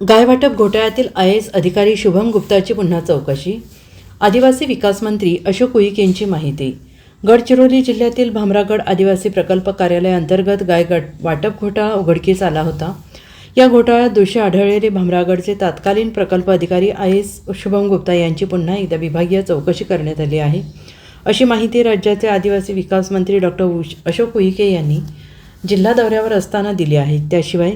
गायवाटप घोटाळ्यातील I S अधिकारी शुभम गुप्ताची पुन्हा चौकशी. आदिवासी विकास मंत्री अशोक उईक यांची माहिती. गडचिरोली जिल्ह्यातील भामरागड आदिवासी प्रकल्प कार्यालयाअंतर्गत गाय गट वाटप घोटाळा उघडकीस आला होता. या घोटाळ्यात दोषी आढळलेले भामरागडचे तत्कालीन प्रकल्प अधिकारी आय एस शुभम गुप्ता यांची पुन्हा एकदा विभागीय चौकशी करण्यात आली आहे. अशी माहिती राज्याचे आदिवासी विकास मंत्री डॉक्टर अशोक उईके यांनी जिल्हा दौऱ्यावर असताना दिली आहे. त्याशिवाय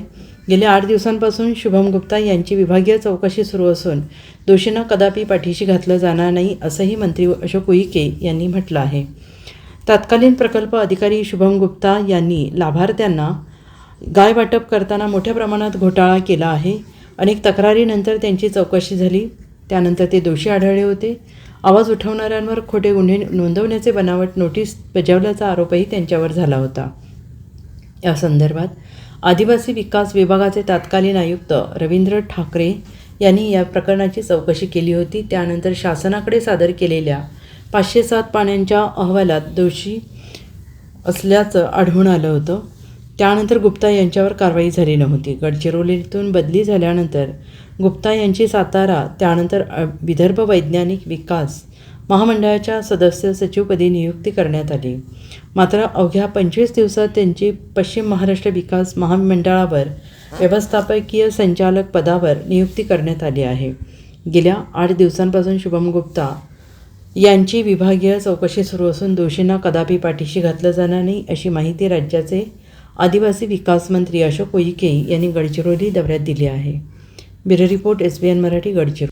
गेल्या आठ दिवसांपासून शुभम गुप्ता यांची विभागीय चौकशी सुरू असून दोषींना कदापि पाठीशी घातलं जाणार नाही असंही मंत्री अशोक उईके यांनी म्हटलं आहे. तत्कालीन प्रकल्प अधिकारी शुभम गुप्ता यांनी लाभार्थ्यांना गाय वाटप करताना मोठ्या प्रमाणात घोटाळा केला आहे. अनेक तक्रारीनंतर त्यांची चौकशी झाली. त्यानंतर ते दोषी आढळले होते. आवाज उठवणाऱ्यांवर खोटे गुन्हे नोंदवण्याचे बनावट नोटीस बजावल्याचा आरोपही त्यांच्यावर झाला होता. या संदर्भात आदिवासी विकास विभागाचे तत्कालीन आयुक्त रवींद्र ठाकरे यांनी या प्रकरणाची चौकशी केली होती. त्यानंतर शासनाकडे सादर केलेल्या पाचशे सात पाण्यांच्या अहवालात दोषी असल्याचं आढळून आलं होतं. त्यानंतर गुप्ता यांच्यावर कारवाई झाली नव्हती. गडचिरोलीतून बदली झाल्यानंतर गुप्ता यांची सातारा त्यानंतर विदर्भ वैज्ञानिक विकास महामंडळाच्या सदस्य सचिवपदी नियुक्ती करण्यात आली. मात्र अवघ्या पंचवीस दिवसात त्यांची पश्चिम महाराष्ट्र विकास महामंडळावर व्यवस्थापकीय संचालक पदावर नियुक्ती करण्यात आली आहे. गेल्या आठ दिवसांपासून शुभम गुप्ता यांची विभागीय चौकशी सुरू असून दोषींना कदापि पाठीशी घातलं जाणार नाही अशी माहिती राज्याचे आदिवासी विकास मंत्री अशोक उईके यांनी गडचिरोली दौऱ्यात दिली आहे. Bureau report S B N Marathi Gadchiroli.